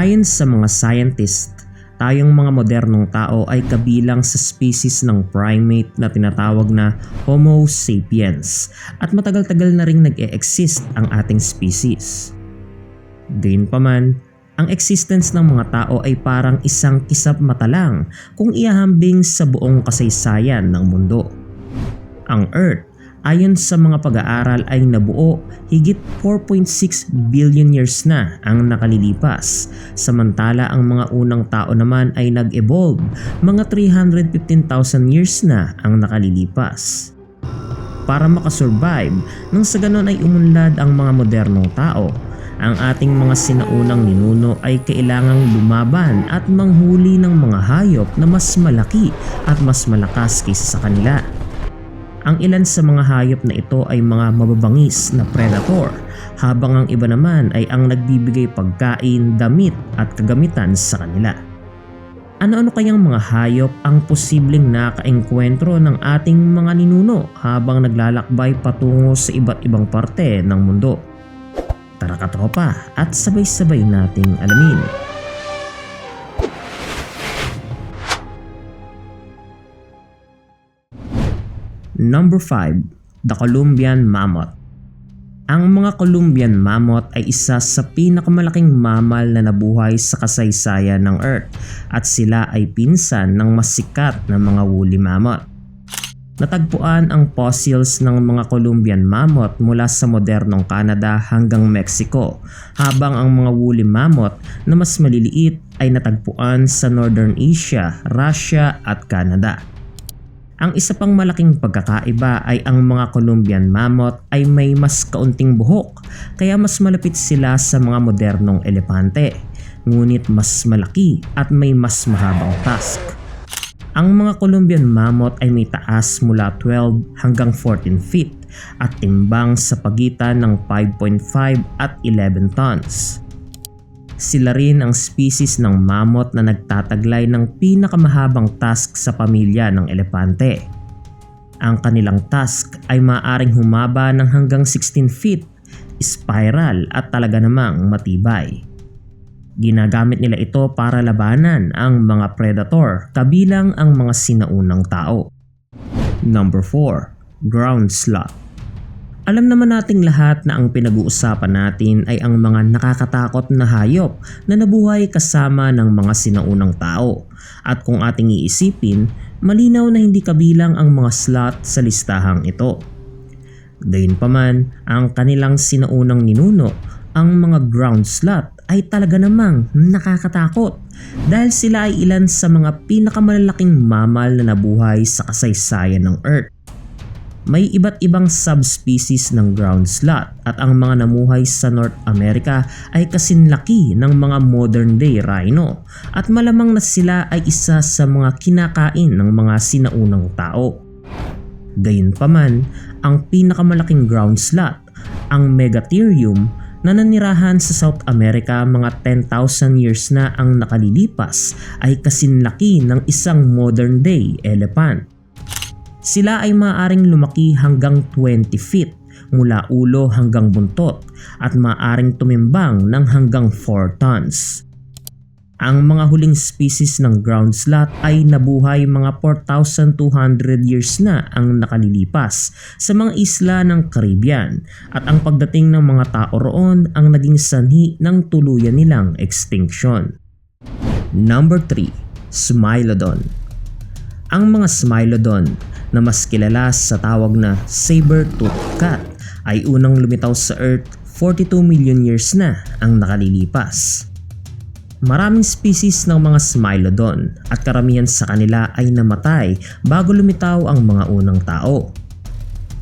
Ayon sa mga scientist, tayong mga modernong tao ay kabilang sa species ng primate na tinatawag na Homo sapiens at matagal-tagal na ring nag-e-exist ang ating species. Gayunpaman, ang existence ng mga tao ay parang isang kisap mata lang kung iahambing sa buong kasaysayan ng mundo. Ang Earth ayon sa mga pag-aaral ay nabuo higit 4.6 billion years na ang nakalilipas. Samantala ang mga unang tao naman ay nag-evolve mga 315,000 years na ang nakalilipas. Para makasurvive nang sa ganon ay umunlad ang mga modernong tao ang ating mga sinaunang ninuno ay kailangang lumaban at manghuli ng mga hayop na mas malaki at mas malakas kaysa sa kanila. Ang ilan sa mga hayop na ito ay mga mababangis na predator habang ang iba naman ay ang nagbibigay pagkain, damit at kagamitan sa kanila. Ano-ano kayang mga hayop ang posibleng nakaengkwentro ng ating mga ninuno habang naglalakbay patungo sa iba't ibang parte ng mundo? Tara katropa at sabay-sabay nating alamin. Number 5. The Columbian Mammoth Ang mga Columbian Mammoth ay isa sa pinakamalaking mammal na nabuhay sa kasaysayan ng Earth at sila ay pinsan ng masikat na mga woolly mammoth. Natagpuan ang fossils ng mga Columbian mammoth mula sa modernong Canada hanggang Mexico, habang ang mga woolly mammoth na mas maliliit ay natagpuan sa Northern Asia, Russia at Canada. Ang isa pang malaking pagkakaiba ay ang mga Columbian mammoth ay may mas kaunting buhok kaya mas malapit sila sa mga modernong elepante, ngunit mas malaki at may mas mahabang tusk. Ang mga Colombian mammoth ay may taas mula 12 hanggang 14 feet at timbang sa pagitan ng 5.5 at 11 tons. Sila rin ang species ng mammoth na nagtataglay ng pinakamahabang tusk sa pamilya ng elepante. Ang kanilang tusk ay maaaring humaba ng hanggang 16 feet, spiral at talaga namang matibay. Ginagamit nila ito para labanan ang mga predator kabilang ang mga sinaunang tao. Number 4. Ground Sloth alam naman nating lahat na ang pinag-uusapan natin ay ang mga nakakatakot na hayop na nabuhay kasama ng mga sinaunang tao. At kung ating iisipin, malinaw na hindi kabilang ang mga sloth sa listahang ito. Gayunpaman, ang kanilang sinaunang ninuno, ang mga ground sloth ay talaga namang nakakatakot dahil sila ay ilan sa mga pinakamalalaking mamal na nabuhay sa kasaysayan ng Earth. May iba't ibang subspecies ng ground sloth at ang mga namuhay sa North America ay kasinlaki ng mga modern day rhino at malamang na sila ay isa sa mga kinakain ng mga sinaunang tao. Gayunpaman, ang pinakamalaking ground sloth, ang Megatherium na nanirahan sa South America mga 10,000 years na ang nakalilipas ay kasinlaki ng isang modern day elephant. Sila ay maaaring lumaki hanggang 20 feet mula ulo hanggang buntot at maaaring tumimbang ng hanggang 4 tons. Ang mga huling species ng ground sloth ay nabuhay mga 4,200 years na ang nakalilipas sa mga isla ng Caribbean at ang pagdating ng mga tao roon ang naging sanhi ng tuluyan nilang extinction. Number 3. Smilodon Ang mga Smilodon na mas kilala sa tawag na saber-toothed cat ay unang lumitaw sa Earth 42 million years na ang nakalilipas. Maraming species ng mga Smilodon at karamihan sa kanila ay namatay bago lumitaw ang mga unang tao.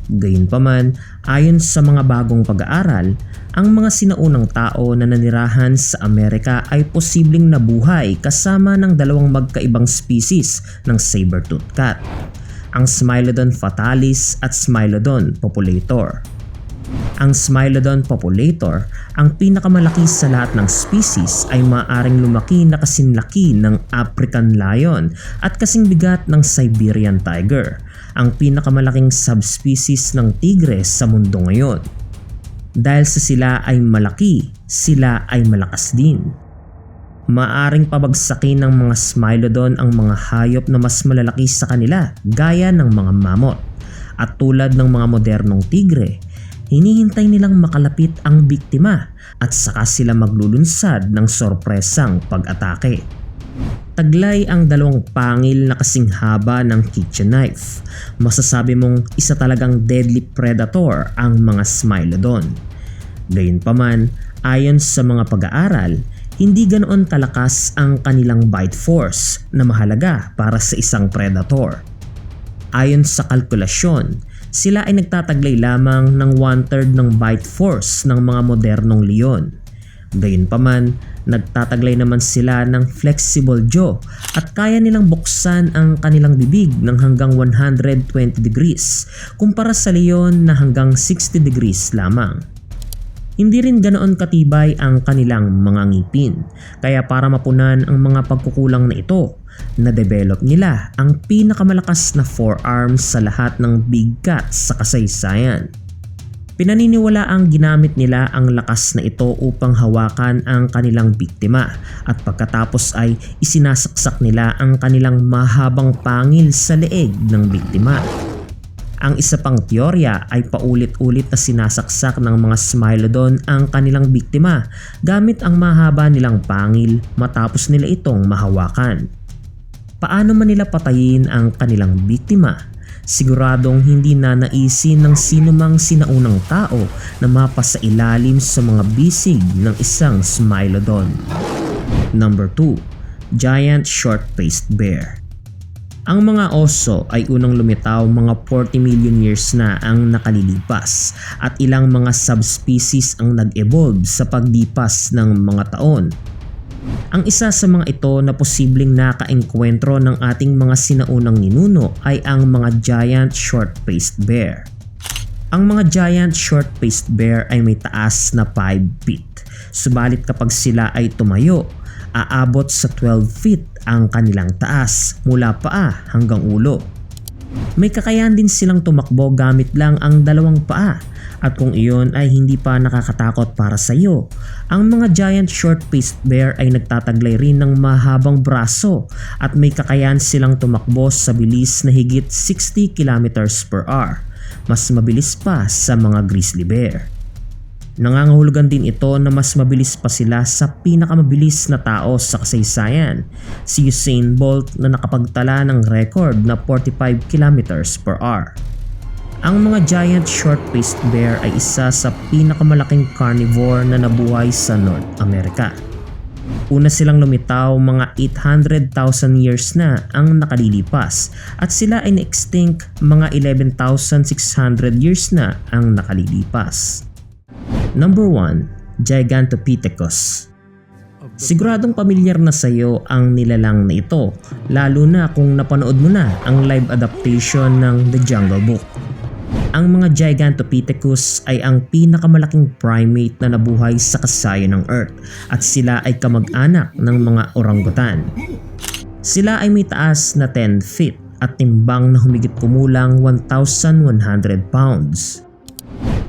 Gayunpaman, ayon sa mga bagong pag-aaral, ang mga sinaunang tao na nanirahan sa Amerika ay posibleng nabuhay kasama ng dalawang magkaibang species ng saber-toothed cat, ang Smilodon fatalis at Smilodon populator. Ang Smilodon populator, ang pinakamalaki sa lahat ng species ay maaring lumaki na kasinlaki ng African lion at kasing bigat ng Siberian tiger, ang pinakamalaking subspecies ng tigre sa mundo ngayon. Dahil sa sila ay malaki, sila ay malakas din. Maaring pabagsakin ng mga Smilodon ang mga hayop na mas malalaki sa kanila gaya ng mga mammoth. At tulad ng mga modernong tigre, hinihintay nilang makalapit ang biktima at saka sila maglulunsad ng sorpresang pag-atake. Taglay ang dalawang pangil na kasing haba ng kitchen knife. Masasabi mong isa talagang deadly predator ang mga Smilodon. Gayunpaman, ayon sa mga pag-aaral, hindi ganoon kalakas ang kanilang bite force na mahalaga para sa isang predator. Ayon sa kalkulasyon, sila ay nagtataglay lamang ng one-third ng bite force ng mga modernong leon. Gayunpaman, nagtataglay naman sila ng flexible jaw at kaya nilang buksan ang kanilang bibig ng hanggang 120 degrees kumpara sa leon na hanggang 60 degrees lamang. Hindi rin ganoon katibay ang kanilang mga ngipin, kaya para mapunan ang mga pagkukulang na ito, na-develop nila ang pinakamalakas na forearms sa lahat ng big cats sa kasaysayan. Pinaniniwala ang ginamit nila ang lakas na ito upang hawakan ang kanilang biktima at pagkatapos ay isinasaksak nila ang kanilang mahabang pangil sa leeg ng biktima. Ang isa pang teorya ay paulit-ulit na sinasaksak ng mga Smilodon ang kanilang biktima gamit ang mahaba nilang pangil matapos nila itong mahawakan. Paano man nila patayin ang kanilang biktima? Siguradong hindi na naisin ng sinumang sinaunang tao na mapasa ilalim sa mga bisig ng isang Smilodon. Number 2. Giant Short-Faced Bear ang mga oso ay unang lumitaw mga 40 million years na ang nakalilipas at ilang mga subspecies ang nag-evolve sa paglipas ng mga taon. Ang isa sa mga ito na posibleng nakaengkwentro ng ating mga sinaunang ninuno ay ang mga giant short-faced bear. Ang mga giant short-faced bear ay may taas na 5 feet. Subalit kapag sila ay tumayo, aabot sa 12 feet ang kanilang taas mula paa hanggang ulo. May kakayahan din silang tumakbo gamit lang ang dalawang paa at kung iyon ay hindi pa nakakatakot para sa iyo, ang mga giant short-faced bear ay nagtataglay rin ng mahabang braso at may kakayahan silang tumakbo sa bilis na higit 60 km per hour. Mas mabilis pa sa mga grizzly bear. Nangangahulugan din ito na mas mabilis pa sila sa pinakamabilis na tao sa kasaysayan, si Usain Bolt na nakapagtala ng record na 45 km per hour. Ang mga giant short-faced bear ay isa sa pinakamalaking carnivore na nabuhay sa North America. Una silang lumitaw mga 800,000 years na ang nakalilipas at sila ay na-extinct mga 11,600 years na ang nakalilipas. Number 1. Gigantopithecus Siguradong pamilyar na sa iyo ang nilalang na ito, lalo na kung napanood mo na ang live adaptation ng The Jungle Book. Ang mga Gigantopithecus ay ang pinakamalaking primate na nabuhay sa kasayan ng Earth at sila ay kamag-anak ng mga orangutan. Sila ay may taas na 10 feet at timbang na humigit kumulang 1,100 pounds.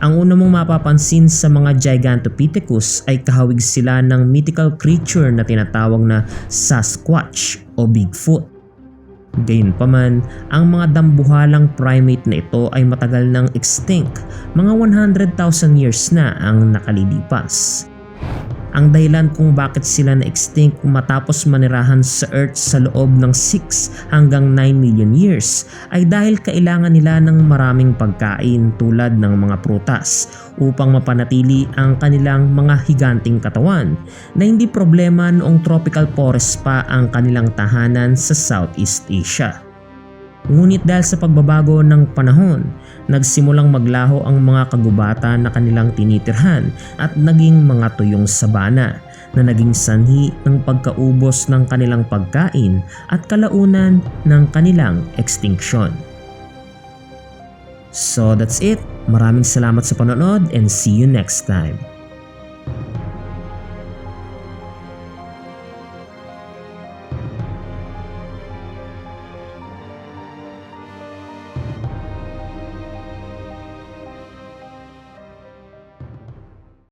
Ang una mong mapapansin sa mga Gigantopithecus ay kahawig sila ng mythical creature na tinatawag na Sasquatch o Bigfoot. Gayunpaman, ang mga dambuhalang primate na ito ay matagal nang extinct, mga 100,000 years na ang nakalilipas. Ang dahilan kung bakit sila na-extinct matapos manirahan sa Earth sa loob ng 6 hanggang 9 million years ay dahil kailangan nila ng maraming pagkain tulad ng mga prutas upang mapanatili ang kanilang mga higanting katawan na hindi problema noong tropical forest pa ang kanilang tahanan sa Southeast Asia. Ngunit dahil sa pagbabago ng panahon, nagsimulang maglaho ang mga kagubatan na kanilang tinitirhan at naging mga tuyong sabana na naging sanhi ng pagkaubos ng kanilang pagkain at kalaunan ng kanilang extinction. So that's it. Maraming salamat sa panonood and see you next time.